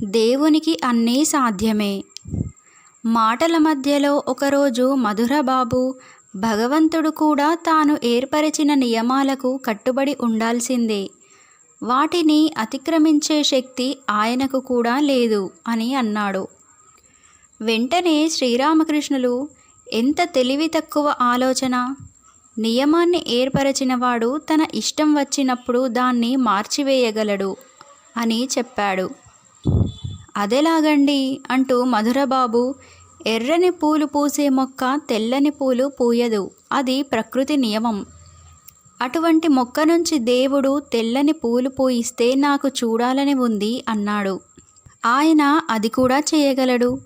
దేవునికి అన్నీ సాధ్యమే. మాటల మధ్యలో ఒకరోజు మధురబాబు భగవంతుడు కూడా తాను ఏర్పరిచిన నియమాలకు కట్టుబడి ఉండాల్సిందే. వాటిని అతిక్రమించే శక్తి ఆయనకు కూడా లేదు అని అన్నాడు. వెంటనే శ్రీరామకృష్ణులు ఎంత తెలివి తక్కువ ఆలోచన! నియమాన్ని ఏర్పరచినవాడు తన ఇష్టం వచ్చినప్పుడు దాన్ని మార్చివేయగలడు అని చెప్పాడు. అదెలాగండి అంటూ మధురబాబు ఎర్రని పూలు పూసే మొక్క తెల్లని పూలు పూయదు. అది ప్రకృతి నియమం. అటువంటి మొక్క నుంచి దేవుడు తెల్లని పూలు పూయిస్తే నాకు చూడాలని ఉంది అన్నాడు. ఆయన అది కూడా చేయగలడు.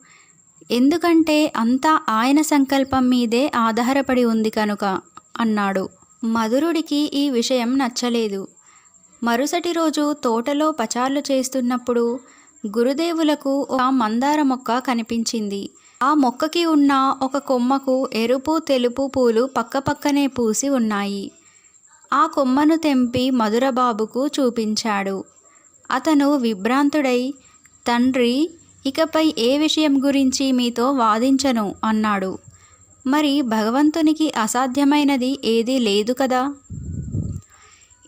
ఎందుకంటే అంతా ఆయన సంకల్పం మీదే ఆధారపడి ఉంది కనుక అన్నాడు. మధురుడికి ఈ విషయం నచ్చలేదు. మరుసటి రోజు తోటలో పచార్లు చేస్తున్నప్పుడు గురుదేవులకు ఒక మందార మొక్క కనిపించింది. ఆ మొక్కకి ఉన్న ఒక కొమ్మకు ఎరుపు తెలుపు పూలు పక్కపక్కనే పూసి ఉన్నాయి. ఆ కొమ్మను తెంపి మధురబాబుకు చూపించాడు. అతను విభ్రాంతుడై తండ్రి ఇకపై ఏ విషయం గురించి మీతో వాదించను అన్నాడు. మరి భగవంతునికి అసాధ్యమైనది ఏదీ లేదు కదా?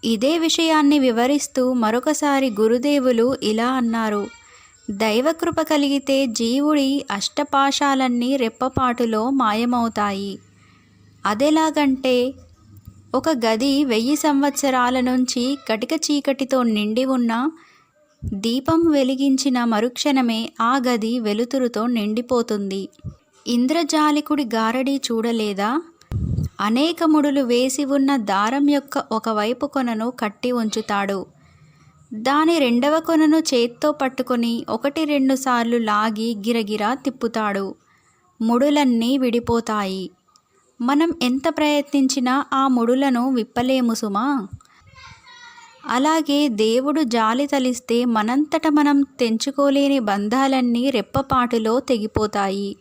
ఇదే విషయాన్ని వివరిస్తూ మరొకసారి గురుదేవులు ఇలా అన్నారు. దైవకృప కలిగితే జీవుడి అష్టపాశాలన్నీ రెప్పపాటులో మాయమవుతాయి. అదెలాగంటే ఒక గది వెయ్యి సంవత్సరాల నుంచి కటిక చీకటితో నిండి ఉన్న దీపం వెలిగించిన మరుక్షణమే ఆ గది వెలుతురుతో నిండిపోతుంది. ఇంద్రజాలికుడి గారడి చూడలేదా? అనేక ముడులు వేసి ఉన్న దారం యొక్క ఒకవైపు కొనను కట్టి ఉంచుతాడు. దాని రెండవ కొనను చేత్తో పట్టుకొని ఒకటి రెండు సార్లు లాగి గిరగిరా తిప్పుతాడు. ముడులన్నీ విడిపోతాయి. మనం ఎంత ప్రయత్నించినా ఆ ముడులను విప్పలేము సుమా. అలాగే దేవుడు జాలి తలిస్తే మనంతట మనం తెంచుకోలేని బంధాలన్నీ రెప్పపాటులో తెగిపోతాయి.